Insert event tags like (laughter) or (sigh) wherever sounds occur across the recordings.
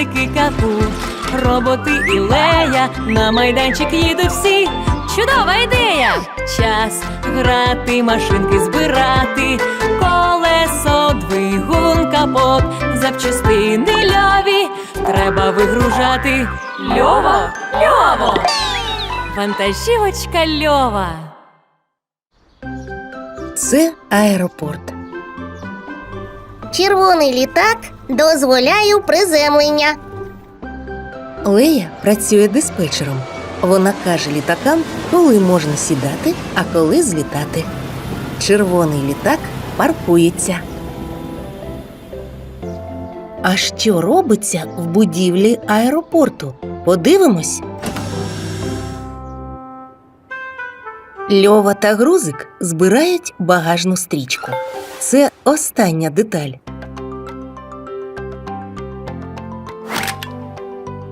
песики капу, роботи і лея, на майданчик їдуть всі. Чудова ідея! Час грати, машинки збирати, колесо, двигун, капот, запчастини льові. Треба вигружати. Льово, льово! Вантажівочка льова. Це аеропорт. Червоний літак дозволяю приземлення. Лея працює диспетчером. Вона каже літакам, коли можна сідати, а коли злітати. Червоний літак паркується. А що робиться в будівлі аеропорту? Подивимось. Льова та грузик збирають багажну стрічку. Це остання деталь.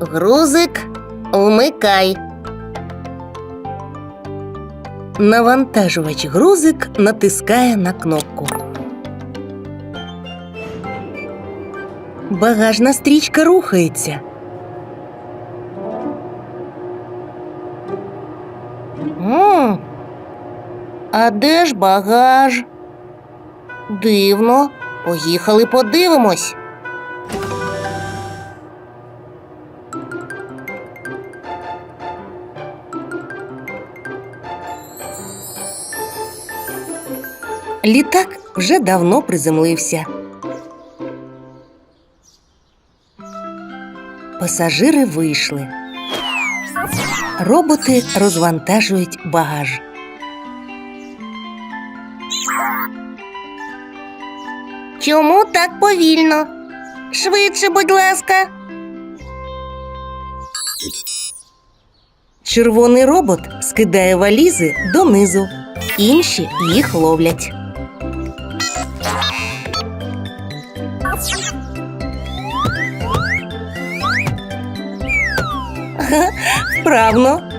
Грузик, вмикай. Навантажувач грузик натискає на кнопку. Багажна стрічка рухається. м А де ж багаж? Дивно. Поїхали подивимось. Літак вже давно приземлився. Пасажири вийшли. Роботи розвантажують багаж. Чому так повільно? Швидше, будь ласка. Червоний робот скидає валізи донизу. Інші їх ловлять. Вправно.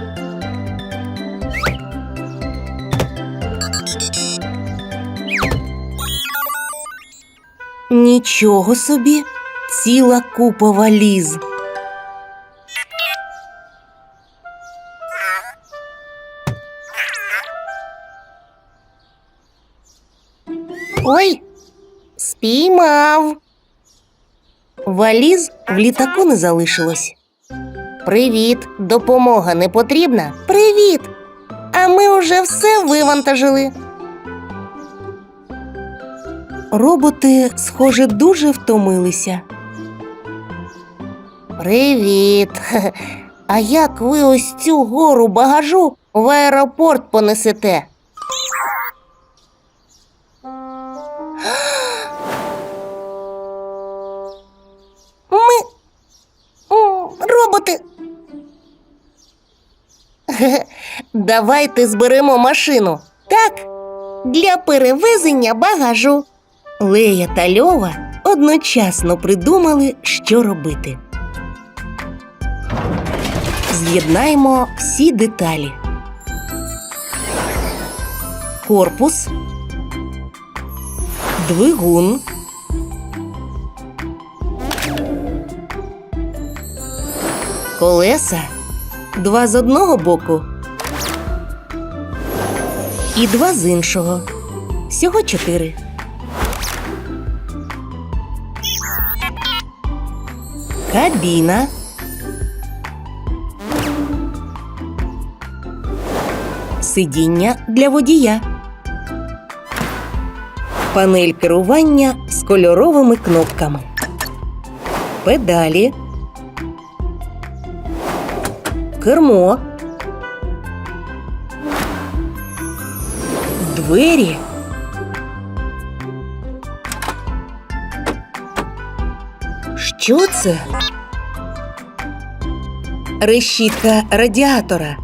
Нічого собі, ціла купа валіз. Ой, спіймав. Валіз в літаку не залишилось. Привіт, допомога не потрібна? Привіт! А ми уже все вивантажили. Роботи, схоже, дуже втомилися. Привіт. (laughs) А як ви ось цю гору багажу в аеропорт понесете? Давайте зберемо машину. Так, для перевезення багажу. Лея та Льова одночасно придумали, що робити. З'єднаємо всі деталі. Корпус, двигун, колеса, два з одного боку і два з іншого. Всього чотири. Кабіна. Сидіння для водія. Панель керування з кольоровими кнопками. Педалі. Кермо. Двері. Що це? Решітка радіатора.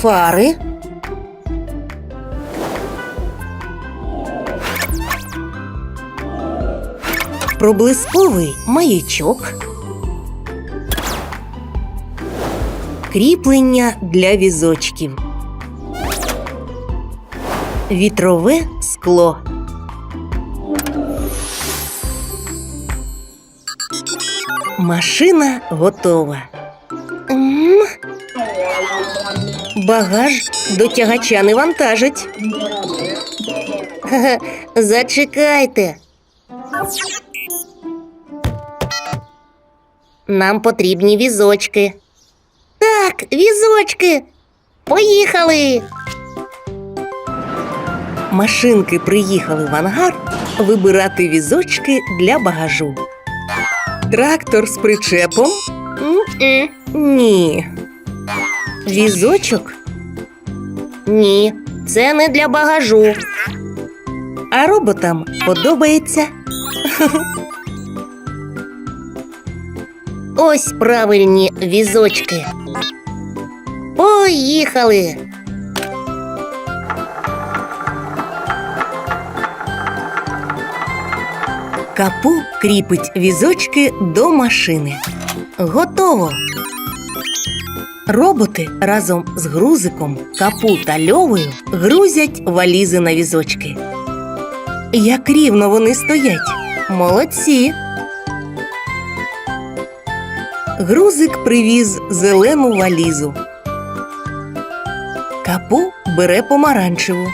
Фари. Проблисковий маячок. Кріплення для візочків. Вітрове скло. Машина готова. М, Багаж до тягача не вантажить. Зачекайте. Нам потрібні візочки. Так, візочки. Поїхали. Машинки приїхали в ангар вибирати візочки для багажу. Трактор з причепом? М-м. Ні. Візочок, Ні, це не для багажу. а роботам подобається. Ось правильні візочки. Поїхали. Капу кріпить візочки до машини. Готово. Роботи разом з грузиком, капу та льовою грузять валізи на візочки. Як рівно вони стоять. Молодці. Грузик привіз зелену валізу. Капу бере помаранчеву.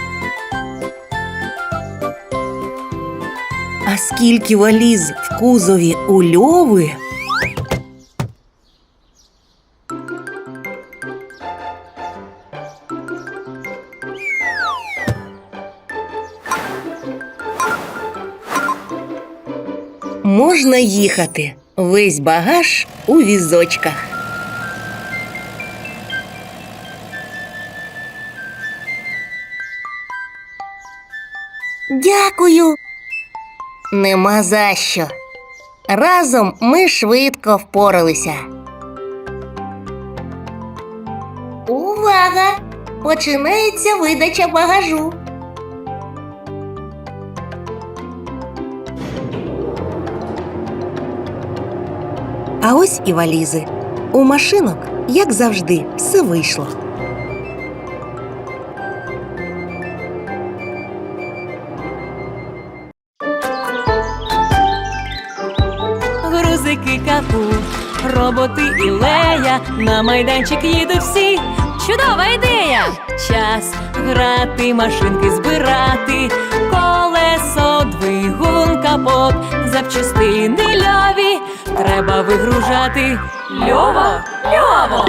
А скільки валіз в кузові у льови? Можна їхати. Весь багаж у візочках. Дякую. Нема за що. Разом ми швидко впоралися. Увага! Починається видача багажу. А ось і валізи. У машинок, як завжди, все вийшло. Роботи і лея, на майданчик їдуть всі. Чудова ідея! Час грати, машинки збирати, колесо, двигун, капот, запчастини льові. Треба вигружати. Льово, льово!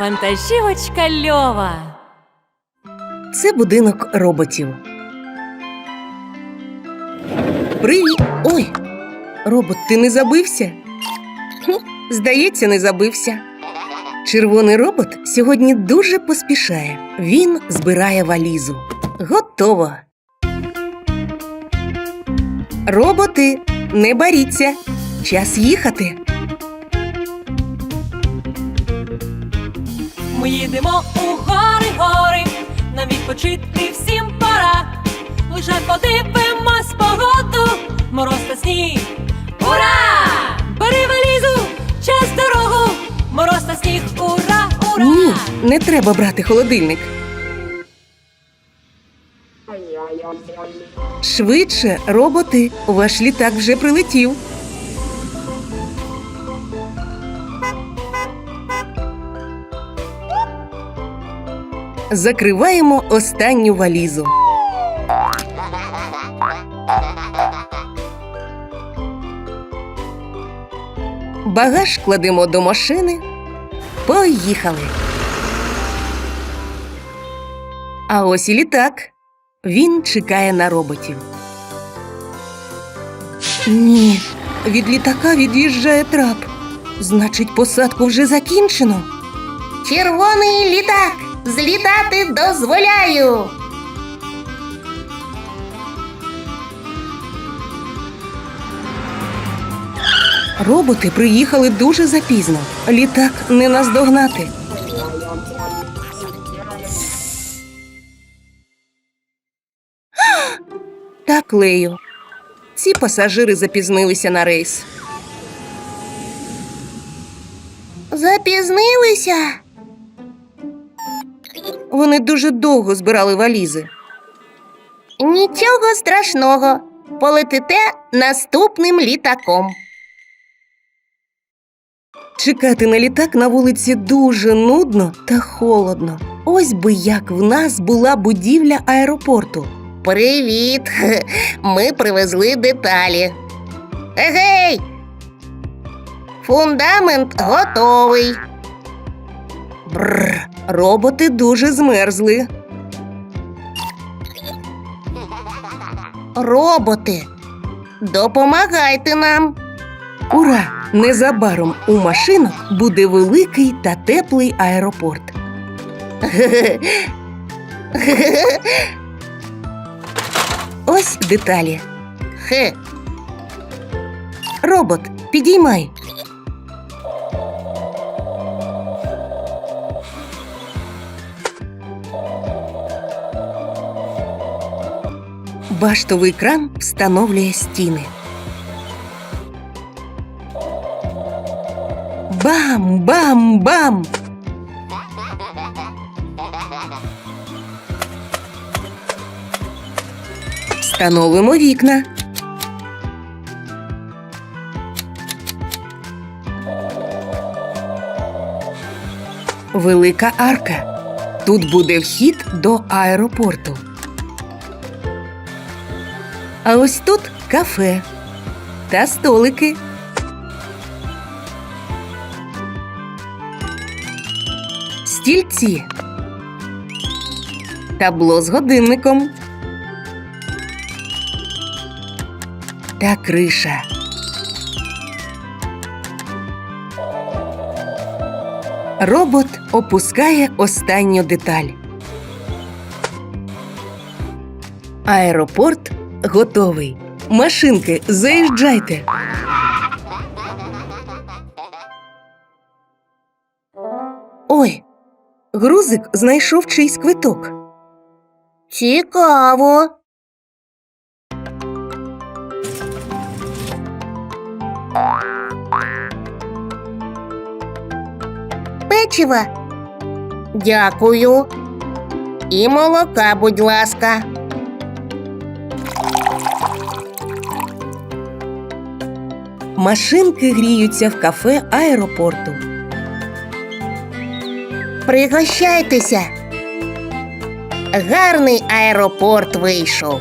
Вантажівочка льова. Це будинок роботів. Привіт! Ой! Робот, ти не забився? Здається, не забився. Червоний робот сьогодні дуже поспішає. Він збирає валізу. Готово. Роботи, не боріться. Час їхати. Ми їдемо у гори, гори, нам відпочити всім пора. Лише подивимось погоду, мороз та сніг. Не треба брати холодильник. Швидше, роботи, ваш літак вже прилетів. Закриваємо останню валізу. Багаж кладемо до машини. Поїхали. А ось і літак. Він чекає на роботів. Ні, від літака від'їжджає трап. Значить, посадку вже закінчено. Червоний літак. Злітати дозволяю. Роботи приїхали дуже запізно. Літак не наздогнати. Так, Лею. Ці пасажири запізнилися на рейс. Запізнилися. Вони дуже довго збирали валізи. Нічого страшного. Полетите наступним літаком. Чекати на літак на вулиці дуже нудно та холодно. Ось би як в нас була будівля аеропорту. Привіт! (laughs) Ми привезли деталі. Егей! Фундамент готовий. Бррр, роботи дуже змерзли. Роботи. Допомагайте нам. Ура! Незабаром у машинок буде великий та теплий аеропорт. (laughs) Ось деталі. Хе, Робот, підіймай. Баштовий кран встановлює стіни. Бам, бам, бам. Встановимо вікна. Велика арка. Тут буде вхід до аеропорту. А ось тут кафе та столики. Стільці. Табло з годинником. Та криша. Робот опускає останню деталь. Аеропорт готовий. Машинки, заїжджайте. Ой, грузик знайшов чийсь квиток. цікаво. Печиво. Дякую. І молока, будь ласка. Машинки гріються в кафе аеропорту. Пригощайтеся. Гарний аеропорт вийшов.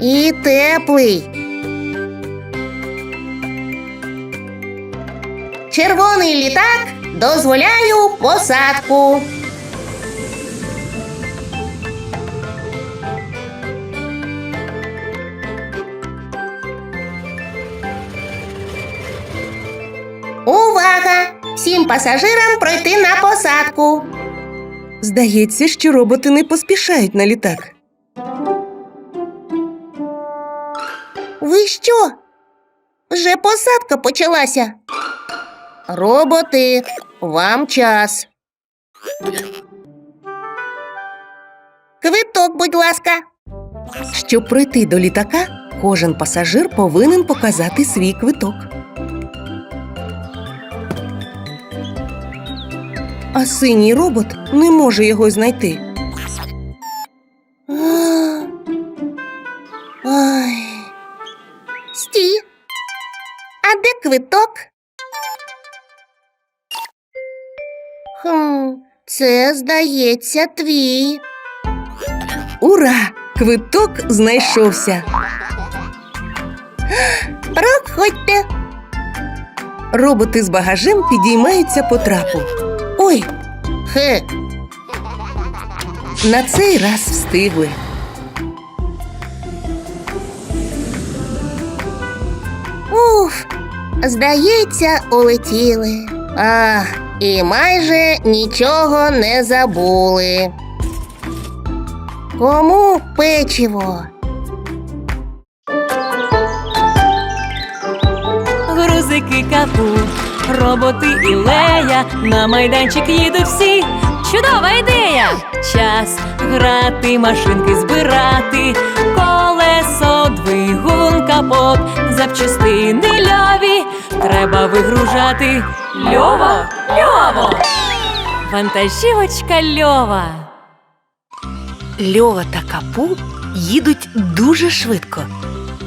І теплий. Червоний літак дозволяю посадку. Увага! Всім пасажирам пройти на посадку. Здається, що роботи не поспішають на літак. Ви що? Вже посадка почалася. Роботи, вам час. Квиток, будь ласка. Щоб пройти до літака, кожен пасажир повинен показати свій квиток. А синій робот не може його знайти. Це, здається, твій. Ура! Квиток знайшовся. Проходьте. Роботи з багажем підіймаються по трапу. Ой, Хе, на цей раз встигли. Уф, здається, улетіли. Ах, і майже нічого не забули. Кому печиво? Грузики капу, роботи і лея, на майданчик їдуть всі. Чудова ідея! Час грати, машинки збирати, колесо, двигун, капот, запчастини льові. Треба вигружати. Льово, льово! Вантажівочка льова. Льова та капу їдуть дуже швидко.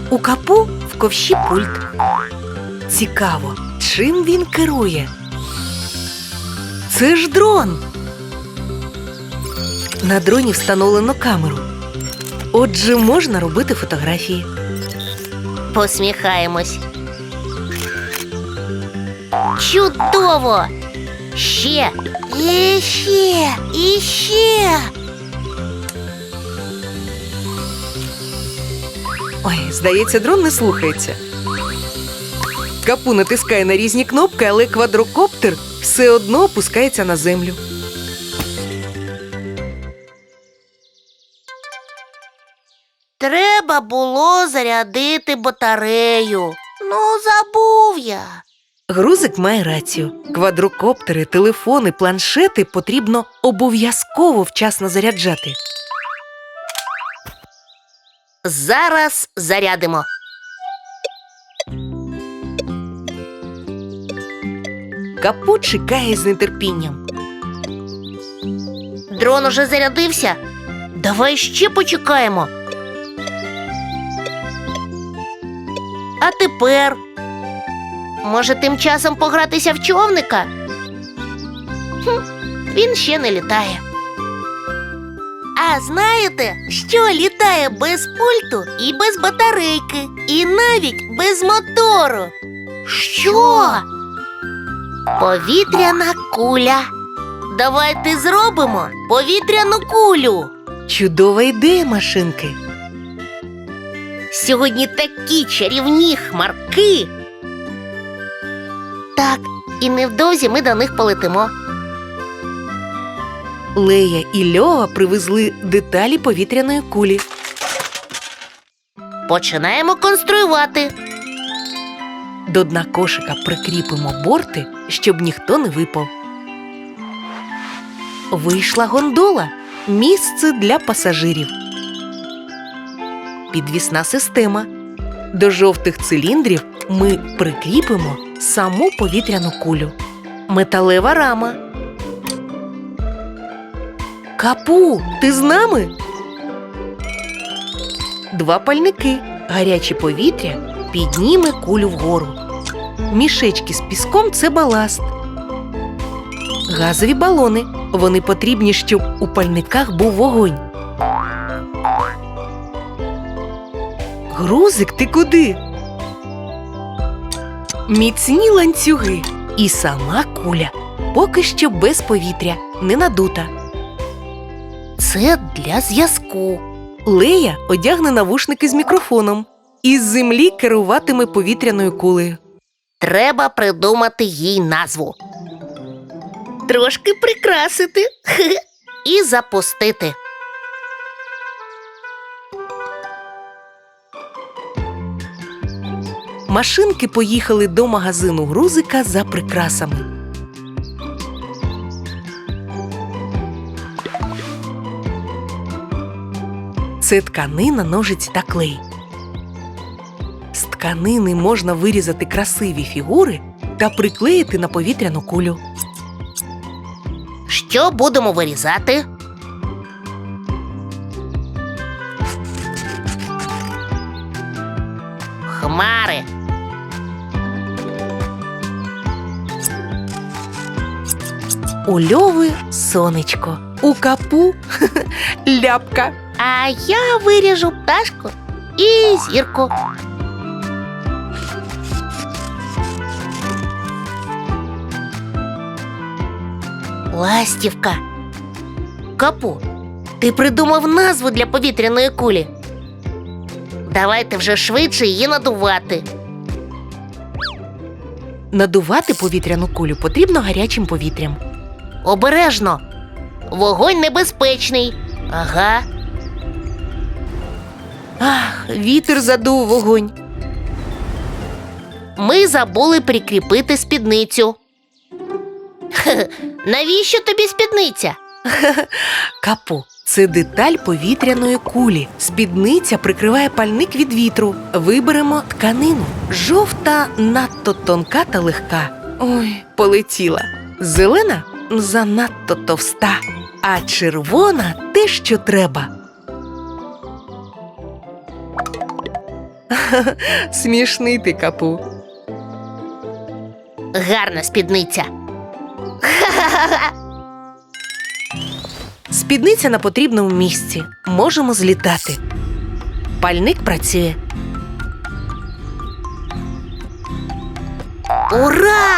У капу в ковші пульт. Цікаво, чим він керує? Це ж дрон. На дроні встановлено камеру. Отже, можна робити фотографії. Посміхаємось. Чудово! Ще, і ще, і ще. Ой, здається, дрон не слухається. Капу натискає на різні кнопки, але квадрокоптер все одно опускається на землю. Було зарядити батарею. Ну, забув я. Грузик має рацію. Квадрокоптери, телефони, планшети потрібно обов'язково вчасно заряджати. Зараз зарядимо. Капу чекає з нетерпінням. Дрон уже зарядився. Давай ще почекаємо. А тепер. Може, тим часом погратися в човника? Хм, він ще не літає. А знаєте, що літає без пульту і без батарейки, і навіть без мотору? Що? Повітряна куля. Давайте зробимо повітряну кулю. Чудова ідея машинки. Сьогодні такі чарівні хмарки. Так, і невдовзі ми до них полетимо. Лея і Льова привезли деталі повітряної кулі. Починаємо конструювати. До дна кошика прикріпимо борти, щоб ніхто не випав. Вийшла гондола місце для пасажирів. Підвісна система. До жовтих циліндрів ми прикріпимо саму повітряну кулю. Металева рама. Капу, ти з нами? Два пальники. Гаряче повітря підніме кулю вгору. Мішечки з піском це баласт. Газові балони. Вони потрібні, щоб у пальниках був вогонь. Грузик, ти куди? Міцні ланцюги. І сама куля. Поки що без повітря, не надута. Це для зв'язку. Лея одягне навушники з мікрофоном. Із землі керуватиме повітряною кулею. Треба придумати їй назву. Трошки прикрасити (laughs) і запустити. Машинки поїхали до магазину грузика за прикрасами. Це тканина, ножиці та клей. З тканини можна вирізати красиві фігури та приклеїти на повітряну кулю. Що будемо вирізати? У льови сонечко, у капу (laughs) ляпка. А я виріжу пташку і зірку. Ластівка. Капу, ти придумав назву для повітряної кулі. Давайте вже швидше її надувати. Надувати повітряну кулю потрібно гарячим повітрям. Обережно. Вогонь небезпечний. Ага. Ах, вітер задув вогонь. Ми забули прикріпити спідницю. Навіщо тобі спідниця? Капу це деталь повітряної кулі. Спідниця прикриває пальник від вітру. Виберемо тканину. Жовта надто тонка та легка. Ой, полетіла. Зелена занадто товста, а червона те, що треба. (laughs) Смішний ти капу. Гарна спідниця. (laughs) Спідниця на потрібному місці. Можемо злітати. Пальник працює. Ура!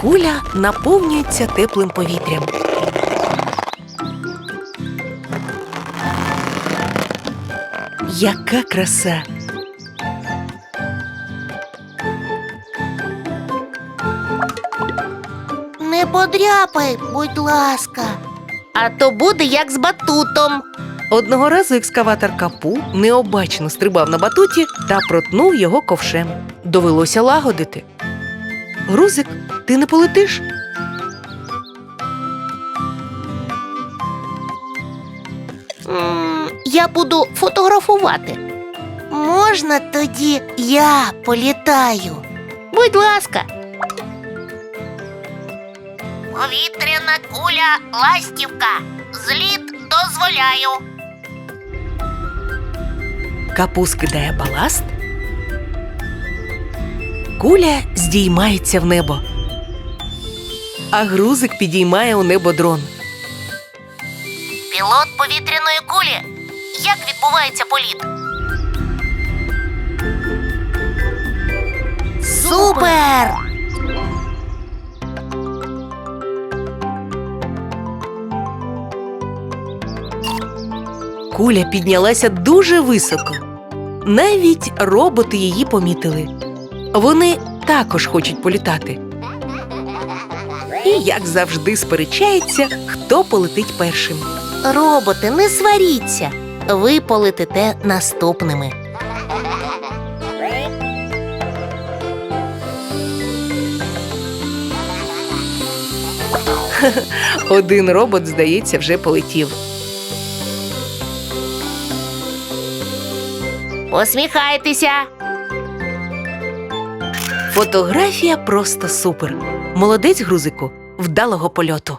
Куля наповнюється теплим повітрям. Яка краса! Не подряпай, будь ласка. А то буде як з батутом. Одного разу екскаватор капу необачно стрибав на батуті та протнув його ковшем. Довелося лагодити. Грузик, ти не полетиш? Я буду фотографувати. Можна тоді я політаю? Будь ласка. Повітряна куля ластівка. Зліт дозволяю. Капу скидає баласт. Куля здіймається в небо. А грузик підіймає у небо дрон. Пілот повітряної кулі. Як відбувається політ? Супер! Куля піднялася дуже високо. Навіть роботи її помітили. Вони також хочуть політати. І, як завжди, сперечаються, хто полетить першим. Роботи, не сваріться. Ви полетите наступними. (laughs) Один робот, здається, вже полетів. Посміхайтеся. Фотографія просто супер. Молодець грузику, вдалого польоту.